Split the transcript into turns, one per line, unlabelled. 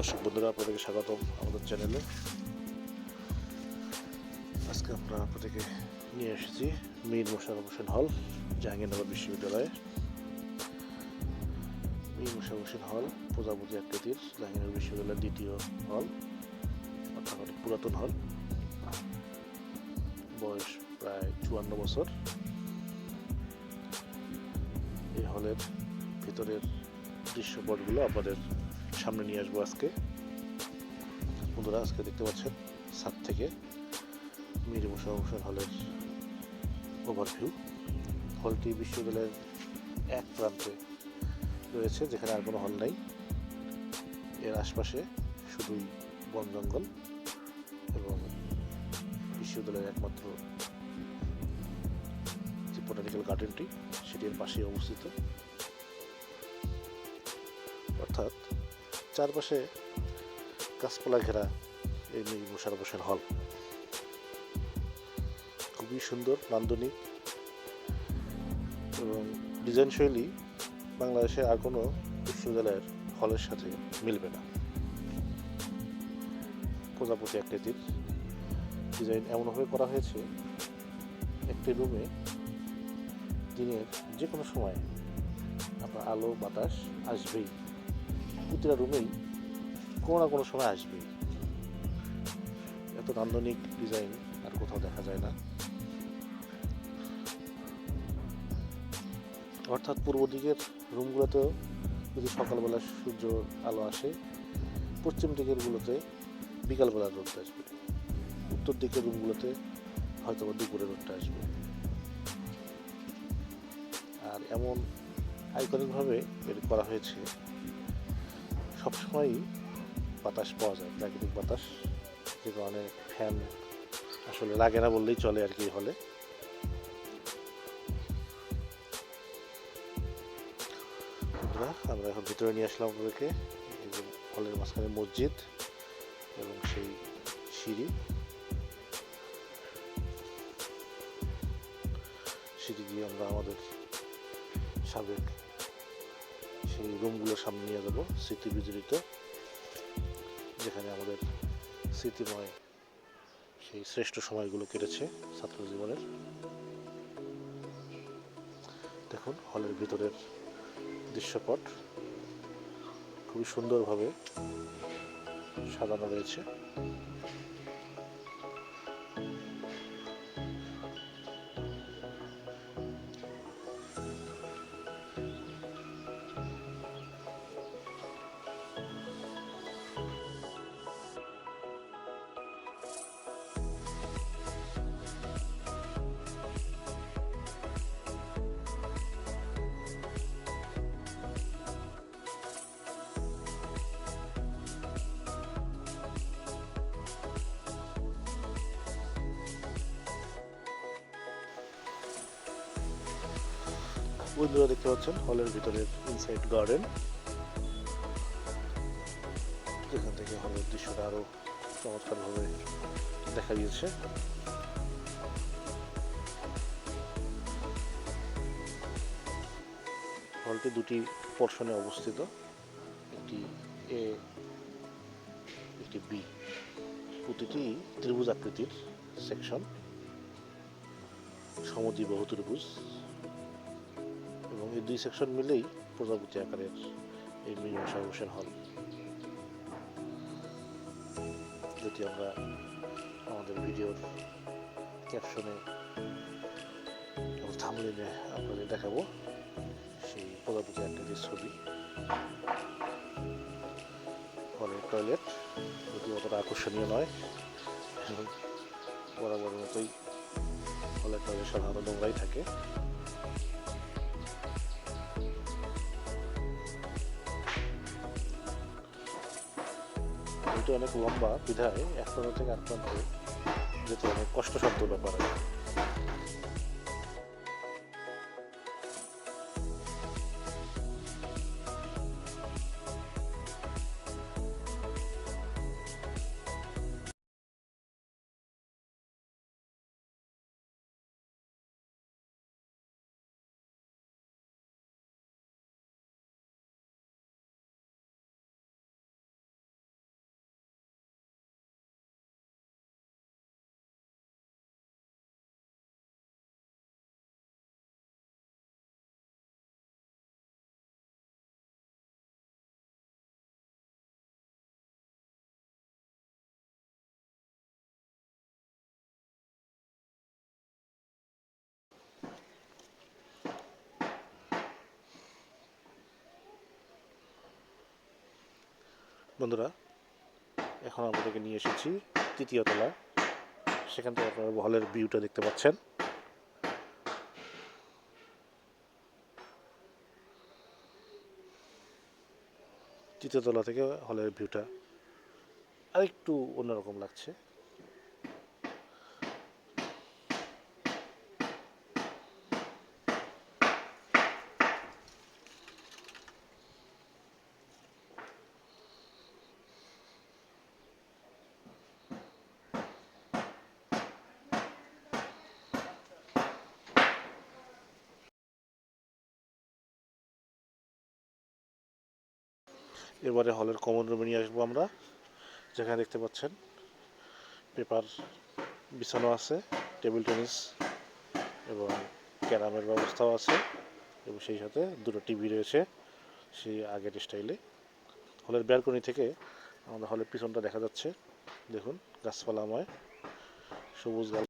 দর্শক বন্ধুরা, আপনাদেরকে স্বাগতম আমাদের চ্যানেলে। আজকে আমরা আপনাদেরকে নিয়ে এসেছি মীর মোশারফ হোসেন হল, জাহাঙ্গীরনগর বিশ্ববিদ্যালয়ে। মীর মোশারফ হোসেন হল, প্রজাপতি আকৃতির জাহাঙ্গীরনগর বিশ্ববিদ্যালয়ের দ্বিতীয় হল, অর্থাৎ পুরাতন হল। বয়স প্রায় চুয়ান্ন বছর। এই হলের ভিতরের দৃশ্যপটগুলো আপনাদের সামনে নিয়ে আসব আজকে। বন্ধুরা, আজকে দেখতে পাচ্ছেন ছাদ থেকে মীর মোশারফ হোসেন হলের ওভারভিউ হলটি বিশ্ববিদ্যালয়ের এক প্রান্তে রয়েছে, যেখানে আর কোনো হল নাই। এর আশপাশে শুধুই বন জঙ্গল এবং বিশ্ববিদ্যালয়ের একমাত্র যে বোটানিক্যাল গার্ডেনটি সেটি এর পাশেই অবস্থিত। চারপাশে গাছপালা ঘেরা এই মীর মোশারফ হোসেন হল। খুবই সুন্দর, নান্দনিক এবং ডিজাইন শৈলী বাংলাদেশে আর কোনো বিশ্ববিদ্যালয়ের হলের সাথে মিলবে না। প্রজাপতি আকৃতির ডিজাইন এমনভাবে করা হয়েছে, একটি রুমে দিনের যে কোনো সময় আপনার আলো, বাতাস আসবেই। প্রতিটা রুমেই কোনো না কোনো সময় আসবেই। এত নান্দনিক ডিজাইন আর কোথাও দেখা যায় না। অর্থাৎ পূর্ব দিকের রুমগুলোতেও যদি সকালবেলা সূর্য আলো আসে, পশ্চিম দিকের গুলোতে বিকালবেলার রোদটা আসবে। উত্তর দিকের রুমগুলোতে হয়তো বা দুপুরে রোদটা আসবে। আর এমন আইকনিকভাবে এর করা হয়েছে সবসময়ই বাতাস পাওয়া যায়, প্রাকৃতিক বাতাস, যে কারণে ফ্যান আসলে লাগে না বললেই চলে আর কি হলে আমরা এখন ভিতরে নিয়ে আসলাম আপনাদেরকে হলের মাঝখানে মসজিদ এবং সেই সিঁড়ি। সিঁড়ি দিয়ে আমরা আমাদের সাবেক সেই রুমগুলোর সামনে নিয়ে যাব, স্মৃতি বিজড়িত, যেখানে আমাদের স্মৃতিময় সেই শ্রেষ্ঠ সময়গুলো কেটেছে ছাত্র জীবনের দেখুন, হলের ভিতরের দৃশ্যপট খুবই সুন্দরভাবে সাজানো রয়েছে। বন্ধুরা দেখতে পাচ্ছেন, হলের ভিতরের ইনসাইড গার্ডেন যেখান থেকে হলের দৃশ্যটা আরও চমৎকারভাবে দেখা গিয়েছে। হলটি দুটি পোর্শনে অবস্থিত, একটি এ একটি বি প্রতিটি ত্রিভুজ আকৃতির সেকশন সমদ্বিবাহু ত্রিভুজ। এই দুই সেকশন মিলেই প্রজাপতি আকারের এই মীমাংসা হোসেন হল। যদি আমরা আমাদের ভিডিওর ক্যাপশনে থামলিনে আপনাদের দেখাবো, সেই প্রজাপতি আকৃতির ছবি। হলের টয়লেট যদি অতটা আকর্ষণীয় নয় বরাবর মতোই হলের টয়লেট সাধারণত নোংরাই থাকে। এটা অনেক লম্বা বিধায় এক থেকে এক প্রান্তে যেতে অনেক কষ্টসাধ্য ব্যাপার। বন্ধুরা, এখন আমাদেরকে নিয়ে এসেছি তৃতীয় তলা। সেখান থেকে আপনারা হলের ভিউটা দেখতে পাচ্ছেন। তৃতীয় তলা থেকে হলের ভিউটা আরেকটু অন্যরকম লাগছে। এবারে হলের কমন রুমে নিয়ে আসব আমরা। যেখানে দেখতে পাচ্ছেন, পেপার বিছানো আছে টেবিল টেনিস এবং ক্যারামের ব্যবস্থাও আছে এবং সেই সাথে দুটো টিভি রয়েছে সেই আগের স্টাইলে হলের ব্যালকনি থেকে আমাদের হলের পিছনটা দেখা যাচ্ছে। দেখুন গাছপালাময় সবুজ গাছ।